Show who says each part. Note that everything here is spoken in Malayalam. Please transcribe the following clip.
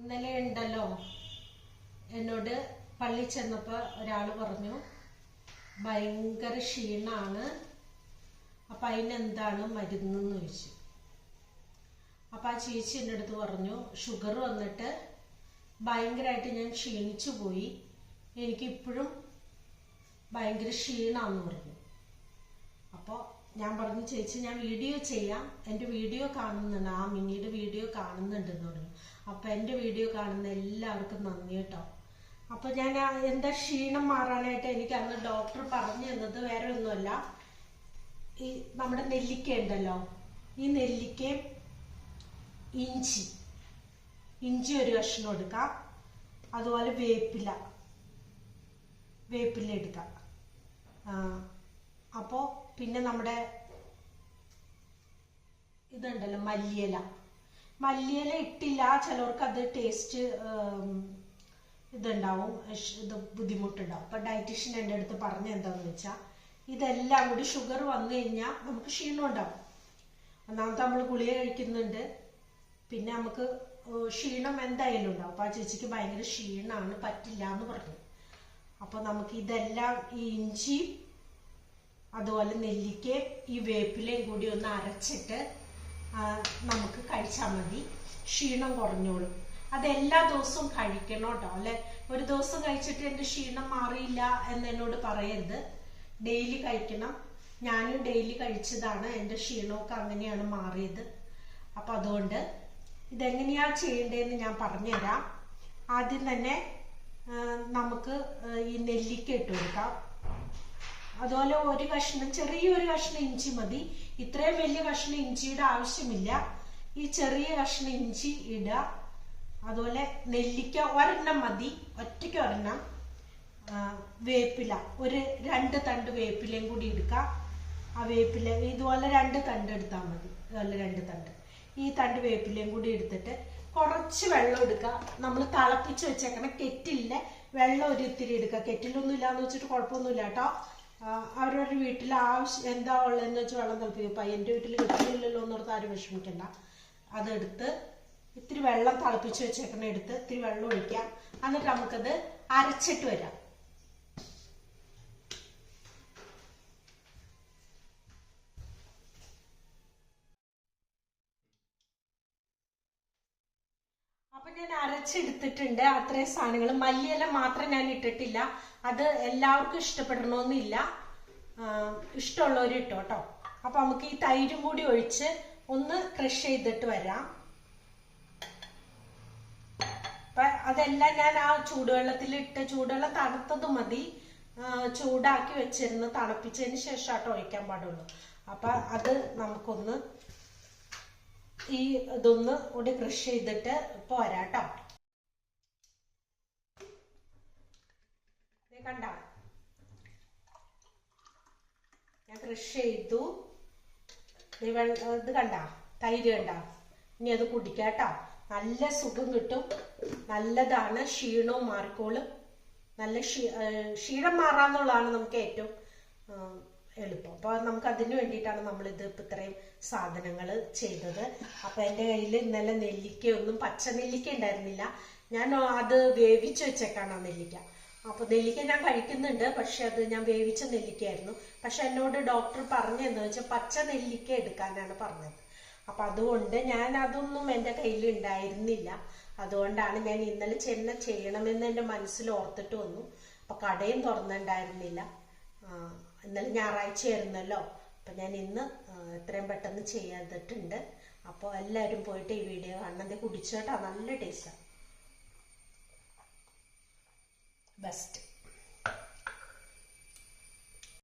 Speaker 1: ഇന്നലെ ഉണ്ടല്ലോ എന്നോട് പള്ളി ചെന്നപ്പോൾ ഒരാൾ പറഞ്ഞു ഭയങ്കര ക്ഷീണാണ്. അപ്പം അതിനെന്താണ് മരുന്നെന്ന് ചോദിച്ചു. അപ്പം ആ ചേച്ചി എന്റെ അടുത്ത് പറഞ്ഞു ഷുഗർ വന്നിട്ട് ഭയങ്കരമായിട്ട് ഞാൻ ക്ഷീണിച്ചു പോയി. എനിക്കിപ്പോഴും ഭയങ്കര ക്ഷീണാന്ന് പറഞ്ഞു. അപ്പോൾ ഞാൻ പറഞ്ഞു ചേച്ചി ഞാൻ വീഡിയോ ചെയ്യാം. എന്റെ വീഡിയോ കാണുന്നുണ്ട്. ആ മിനിയുടെ വീഡിയോ കാണുന്നുണ്ടെന്ന് പറഞ്ഞു. അപ്പം എന്റെ വീഡിയോ കാണുന്ന എല്ലാവർക്കും നന്ദി കേട്ടോ. അപ്പം ഞാൻ എന്താ ക്ഷീണം മാറാനായിട്ട് എനിക്ക് അന്ന് ഡോക്ടർ പറഞ്ഞു തന്നത് വേറെ ഒന്നുമല്ല. ഈ നമ്മുടെ നെല്ലിക്ക ഉണ്ടല്ലോ. ഈ നെല്ലിക്കയും ഇഞ്ചി. ഇഞ്ചി ഒരു കഷ്ണം എടുക്കാം. അതുപോലെ വേപ്പില. വേപ്പില എടുക്കാം. അപ്പോൾ പിന്നെ നമ്മുടെ ഇതുണ്ടല്ലോ മല്ലിയില. മല്ലിയില ഇട്ടില്ല ചിലവർക്ക് അത് ടേസ്റ്റ് ഇതുണ്ടാവും ഇത് ബുദ്ധിമുട്ടുണ്ടാവും. അപ്പം ഡയറ്റീഷ്യൻ എന്റെ അടുത്ത് പറഞ്ഞ എന്താണെന്ന് വെച്ചാൽ ഇതെല്ലാം കൂടി ഷുഗർ വന്നു കഴിഞ്ഞാൽ നമുക്ക് ക്ഷീണം ഉണ്ടാവും. ഒന്നാമത്തെ നമ്മൾ ഗുളിക കഴിക്കുന്നുണ്ട് പിന്നെ നമുക്ക് ക്ഷീണം എന്തായാലും ഉണ്ടാവും. അപ്പോൾ ആ ചേച്ചിക്ക് ഭയങ്കര ക്ഷീണമാണ് പറ്റില്ല എന്ന് പറഞ്ഞു. അപ്പോൾ നമുക്ക് ഇതെല്ലാം ഈ ഇഞ്ചി അതുപോലെ നെല്ലിക്കയും ഈ വേപ്പിലയും കൂടി ഒന്ന് അരച്ചിട്ട് നമുക്ക് കഴിച്ചാൽ മതി. ക്ഷീണം കുറഞ്ഞോളും. അത് എല്ലാ ദിവസവും കഴിക്കണം കേട്ടോ അല്ലെ? ഒരു ദിവസം കഴിച്ചിട്ട് എന്റെ ക്ഷീണം മാറിയില്ല എന്ന് എന്നോട് പറയരുത്. ഡെയിലി കഴിക്കണം. ഞാനും ഡെയിലി കഴിച്ചതാണ്. എന്റെ ക്ഷീണമൊക്കെ അങ്ങനെയാണ് മാറിയത്. അപ്പം അതുകൊണ്ട് ഇതെങ്ങനെയാ ചെയ്യേണ്ടതെന്ന് ഞാൻ പറഞ്ഞുതരാം. ആദ്യം തന്നെ നമുക്ക് ഈ നെല്ലിക്ക ഇട്ട് കൊടുക്കാം. അതുപോലെ ഒരു കഷ്ണം ചെറിയൊരു കഷ്ണം ഇഞ്ചി മതി. ഇത്രയും വലിയ കഷ്ണം ഇഞ്ചിയുടെ ആവശ്യമില്ല. ഈ ചെറിയ കഷ്ണം ഇഞ്ചി ഇടുക അതുപോലെ നെല്ലിക്ക ഒരെണ്ണം മതി. ഒറ്റയ്ക്ക് ഒരെണ്ണം. വേപ്പില. ഒരു രണ്ട് തണ്ട് വേപ്പിലയും കൂടി എടുക്കുക ആ വേപ്പില ഇതുപോലെ രണ്ട് തണ്ട് എടുത്താൽ മതി. ഇതുപോലെ രണ്ട് തണ്ട്. ഈ തണ്ട് വേപ്പിലയും കൂടി എടുത്തിട്ട് കുറച്ച് വെള്ളം എടുക്കുക നമ്മൾ തിളപ്പിച്ച് വെച്ചേക്കണം കെറ്റിലെ വെള്ളം ഒരു ഇത്തിരി എടുക്കുക കെറ്റിലൊന്നും ഇല്ലാന്ന് വെച്ചിട്ട് കുഴപ്പമൊന്നുമില്ല കേട്ടോ. അവരവരുടെ വീട്ടിൽ ആവശ്യം എന്താ ഉള്ളതെന്ന് വെച്ച് വെള്ളം തിളപ്പിക്കും. എന്റെ വീട്ടിൽ കെറ്റിലില്ലല്ലോ എന്നോർത്ത് ആരും വിഷമിക്കണ്ട. അതെടുത്ത് ഇത്തിരി വെള്ളം തിളപ്പിച്ച് വെച്ചേക്കണ എടുത്ത് ഇത്തിരി വെള്ളം ഒഴിക്കാം. എന്നിട്ട് നമുക്കത് അരച്ചിട്ട് വരാം. അപ്പൊ ഞാൻ അരച്ചെടുത്തിട്ടുണ്ട്. അത്രയും സാധനങ്ങൾ. മല്ലിയില മാത്രം ഞാൻ ഇട്ടിട്ടില്ല. അത് എല്ലാവർക്കും ഇഷ്ടപ്പെടണമെന്നില്ല ഇഷ്ടമുള്ളവർ ഇട്ടോ കേട്ടോ അപ്പൊ നമുക്ക് ഈ തൈരും കൂടി ഒഴിച്ച് ഒന്ന് ക്രഷ് ചെയ്തിട്ട് വരാം. അപ്പൊ അതെല്ലാം ഞാൻ ആ ചൂടുവെള്ളത്തിൽ ഇട്ട് ചൂടുവെള്ളം തണുത്തത് മതി. ചൂടാക്കി വെച്ചിരുന്ന് തണുപ്പിച്ചതിന് ശേഷം ആട്ടോ ഒഴിക്കാൻ പാടുള്ളൂ. അപ്പൊ അത് നമുക്കൊന്ന് ഈ ഇതൊന്ന് കൂടി ക്രഷ് ചെയ്തിട്ട് പോരാട്ടോ. കണ്ട? ഞാൻ ക്രഷ് ചെയ്തു. ഇത് കണ്ട? തൈര് കണ്ട? ഇനി അത് കുടിക്കാട്ടോ നല്ല സുഖം കിട്ടും. നല്ലതാണ് ക്ഷീണവും മാറിക്കോളും. നല്ല ക്ഷീണം മാറാന്നുള്ളതാണ് നമുക്ക് ഏറ്റവും എളുപ്പം. അപ്പോൾ നമുക്ക് അതിന് വേണ്ടിയിട്ടാണ് നമ്മൾ ഇത് ഇപ്പം ഇത്രയും സാധനങ്ങൾ ചെയ്തത്. അപ്പൊ എന്റെ കയ്യിൽ ഇന്നലെ നെല്ലിക്കയൊന്നും പച്ച നെല്ലിക്ക ഉണ്ടായിരുന്നില്ല. ഞാൻ അത് വേവിച്ച് വെച്ചേക്കാണ് ആ നെല്ലിക്ക. അപ്പോൾ നെല്ലിക്ക ഞാൻ കഴിക്കുന്നുണ്ട് പക്ഷെ അത് ഞാൻ വേവിച്ച നെല്ലിക്കയായിരുന്നു. പക്ഷെ എന്നോട് ഡോക്ടർ പറഞ്ഞതെന്ന് വെച്ചാൽ പച്ച നെല്ലിക്ക എടുക്കാനാണ് പറഞ്ഞത്. അപ്പം അതുകൊണ്ട് ഞാൻ അതൊന്നും എന്റെ കയ്യിൽ ഉണ്ടായിരുന്നില്ല. അതുകൊണ്ടാണ് ഞാൻ ഇന്നലെ ചെന്ന ചെയ്യണമെന്ന് എന്റെ മനസ്സിൽ ഓർത്തിട്ട് വന്നു. അപ്പം കടയും തുറന്നിട്ടുണ്ടായിരുന്നില്ല. ഇന്നലെ ഞായറാഴ്ച ആയിരുന്നല്ലോ. അപ്പം ഞാൻ ഇന്ന് എത്രയും പെട്ടെന്ന് ചെയ്തിട്ടുണ്ട്. അപ്പോൾ എല്ലാരും പോയിട്ട് ഈ വീഡിയോ കാണണം. കുടിച്ചോട്ടാ. നല്ല ടേസ്റ്റാണ് ബെസ്റ്റ്